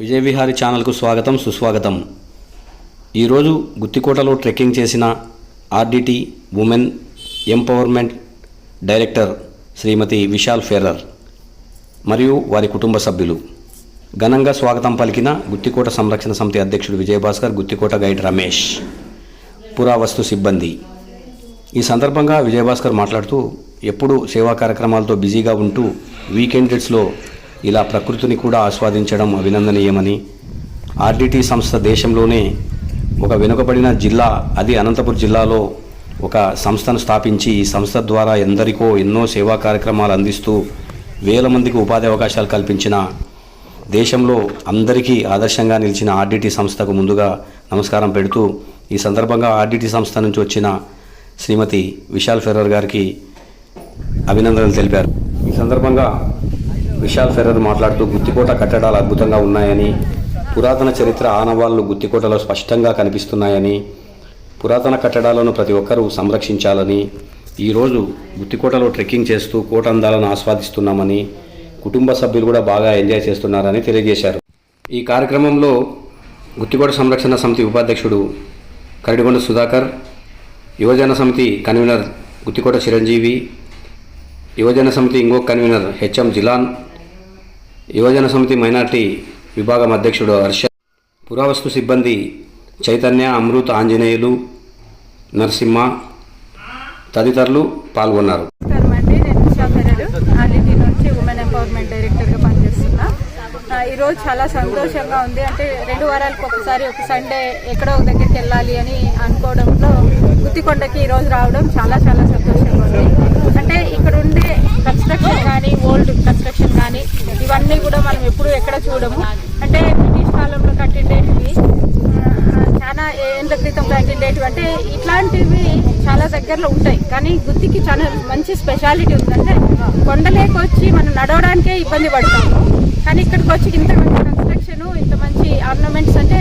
విజయ విహారీ ఛానల్కు స్వాగతం సుస్వాగతం. ఈరోజు గుత్తికోటలో ట్రెక్కింగ్ చేసిన RDT women empowerment director Shrimati Vishal Ferrer మరియు వారి కుటుంబ సభ్యులు. ఘనంగా స్వాగతం పలికిన గుత్తికోట సంరక్షణ సమితి అధ్యక్షుడు విజయభాస్కర్ గుత్తికోట గైడ్ రమేష్ పురావస్తు సిబ్బంది. ఈ సందర్భంగా విజయభాస్కర్ మాట్లాడుతూ ఎప్పుడూ సేవా కార్యక్రమాలతో బిజీగా ఉంటూ వీకెండ్ ఇలా ప్రకృతిని కూడా ఆస్వాదించడం అభినందనీయమని ఆర్డిటి సంస్థ దేశంలోనే ఒక వెనుకబడిన జిల్లా అది అనంతపురం జిల్లాలో ఒక సంస్థను స్థాపించి ఈ సంస్థ ద్వారా ఎందరికో ఎన్నో సేవా కార్యక్రమాలు అందిస్తూ వేల మందికి ఉపాధి అవకాశాలు కల్పించిన దేశంలో అందరికీ ఆదర్శంగా నిలిచిన ఆర్డిటి సంస్థకు ముందుగా నమస్కారం పెడుతూ ఈ సందర్భంగా ఆర్డిటి సంస్థ నుంచి వచ్చిన శ్రీమతి విశాల్ ఫెర్రర్ గారికి అభినందనలు తెలిపారు. ఈ సందర్భంగా విశాల్ ఫెర్రర్ మాట్లాడుతూ గుత్తికోట కట్టడాలు అద్భుతంగా ఉన్నాయని పురాతన చరిత్ర ఆనవాళ్ళు గుత్తికోటలో స్పష్టంగా కనిపిస్తున్నాయని పురాతన కట్టడాలను ప్రతి ఒక్కరూ సంరక్షించాలని ఈరోజు గుత్తికోటలో ట్రెక్కింగ్ చేస్తూ కోట అందాలను ఆస్వాదిస్తున్నామని కుటుంబ సభ్యులు కూడా బాగా ఎంజాయ్ చేస్తున్నారని తెలియజేశారు. ఈ కార్యక్రమంలో గుత్తికోట సంరక్షణ సమితి ఉపాధ్యక్షుడు కరడిగొండ సుధాకర్ యువజన సమితి కన్వీనర్ గుత్తికోట చిరంజీవి యువజన సమితి ఇంకో కన్వీనర్ హెచ్ఎం జిలాన్ యువజన సమితి మైనార్టీ విభాగం అధ్యక్షుడు హర్ష పురావస్తు సిబ్బంది చైతన్య అమృత్ ఆంజనేయులు నరసింహ తదితరులు పాల్గొన్నారు. ఉమెన్ ఎంపవర్మెంట్ డైరెక్టర్గా పనిచేస్తున్నా. ఈరోజు చాలా సంతోషంగా ఉంది. అంటే రెండు వారాలకు ఒకసారి ఒక సండే ఎక్కడో ఒక దగ్గరికి వెళ్ళాలి అని అనుకోవడంలో గుత్తికొండకి ఈరోజు రావడం చాలా చాలా సంతోషంగా ఉంది. అంటే ఇక్కడ ఉండే కన్స్ట్రక్షన్ కానీ ఓల్డ్ కన్స్ట్రక్షన్ కానీ ఇవన్నీ కూడా మనం ఎప్పుడు ఎక్కడ చూడము. అంటే బ్రిటిష్ కాలంలో కట్టిండేటివి చాలా ఏళ్ళ క్రితం కట్టిండేటివి. అంటే ఇట్లాంటివి చాలా దగ్గరలో ఉంటాయి. కానీ గుత్తికి చాలా మంచి స్పెషాలిటీ ఉందంటే కొండలేకి వచ్చి మనం నడవడానికే ఇబ్బంది పడతాము. కానీ ఇక్కడికి వచ్చి ఇంత మంచి కన్స్ట్రక్షన్ ఇంత మంచి ఆర్నమెంట్స్ అంటే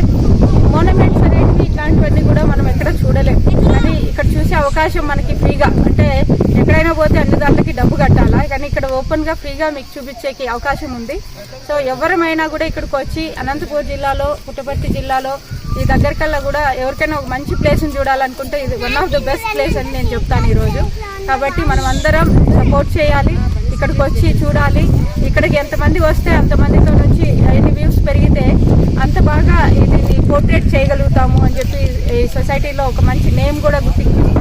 మోనమెంట్స్ అనేటివి ఇట్లాంటివన్నీ కూడా మనం ఎక్కడ చూడలేము. కానీ ఇక్కడ చూసే అవకాశం మనకి ఫ్రీగా అంటే ఎక్కడైనా పోతే అన్ని దాంట్లో ఇక్కడ ఓపెన్గా ఫ్రీగా మీకు చూపించేకి అవకాశం ఉంది. సో ఎవరమైనా కూడా ఇక్కడికి వచ్చి అనంతపూర్ జిల్లాలో పుట్టపర్తి జిల్లాలో ఈ దగ్గరకల్లా కూడా ఎవరికైనా ఒక మంచి ప్లేస్ని చూడాలనుకుంటే ఇది one of the best place అని నేను చెప్తాను ఈరోజు. కాబట్టి మనం అందరం సపోర్ట్ చేయాలి ఇక్కడికి వచ్చి చూడాలి. ఇక్కడికి ఎంతమంది వస్తే అంతమందితో నుంచి ఎన్ని వ్యూస్ పెరిగితే అంత బాగా ఇది పోర్ట్రేట్ చేయగలుగుతాము అని చెప్పి ఈ సొసైటీలో ఒక మంచి నేమ్ కూడా గుర్తించుకొని